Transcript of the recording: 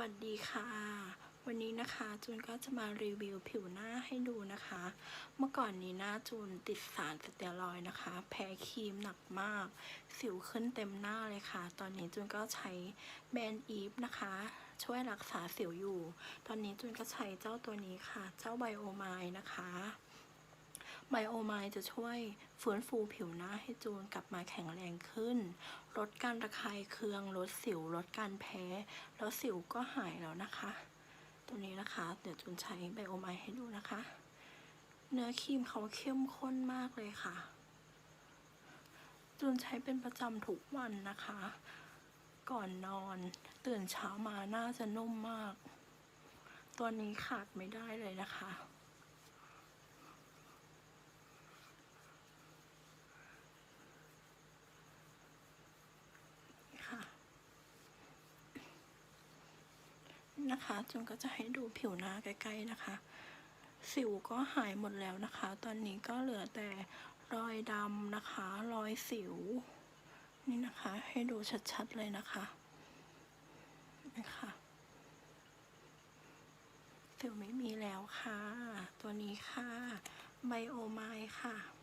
วัสดีค่ะ วันนี้นะคะจูนก็จะมารีวิวผิวหน้าให้ดูนะคะ เมื่อก่อนนี้หน้าจูนติดสารสเตียรอยนะคะ แพ้ครีมหนักมาก สิวขึ้นเต็มหน้าเลยค่ะ ตอนนี้จูนก็ใช้แบรนด์อีฟนะคะ ช่วยรักษาสิวอยู่ ตอนนี้จูนก็ใช้เจ้าตัวนี้ค่ะ เจ้าไบโอไมนะคะ ไบโอไมจะช่วยฟื้นฟูผิวหน้าให้จูนกลับมาแข็งแรงขึ้น ลดการระคายเคือง ลดสิว ลดการแพ้ แล้วสิวก็หายแล้วนะคะ ตัวนี้นะคะ เดี๋ยวจูนใช้ไบโอไมให้ดูนะคะ เนื้อครีมเขาเข้มข้นมากเลยค่ะ จูนใช้เป็นประจำทุกวันนะคะ ก่อนนอน ตื่นเช้ามาหน้าจะนุ่มมาก ตัวนี้ขาดไม่ได้เลยนะคะค่ะ นะคะจุนก็จะให้ดูผิวหน้าใกล้ๆนะคะ สิวก็หายหมดแล้วนะคะ ตอนนี้ก็เหลือแต่รอยดำนะคะ รอยสิว นี่นะคะ ให้ดูชัดๆเลยนะคะนะคะสิวไม่มีแล้วค่ะ ตัวนี้ค่ะไบโอไมค่ะ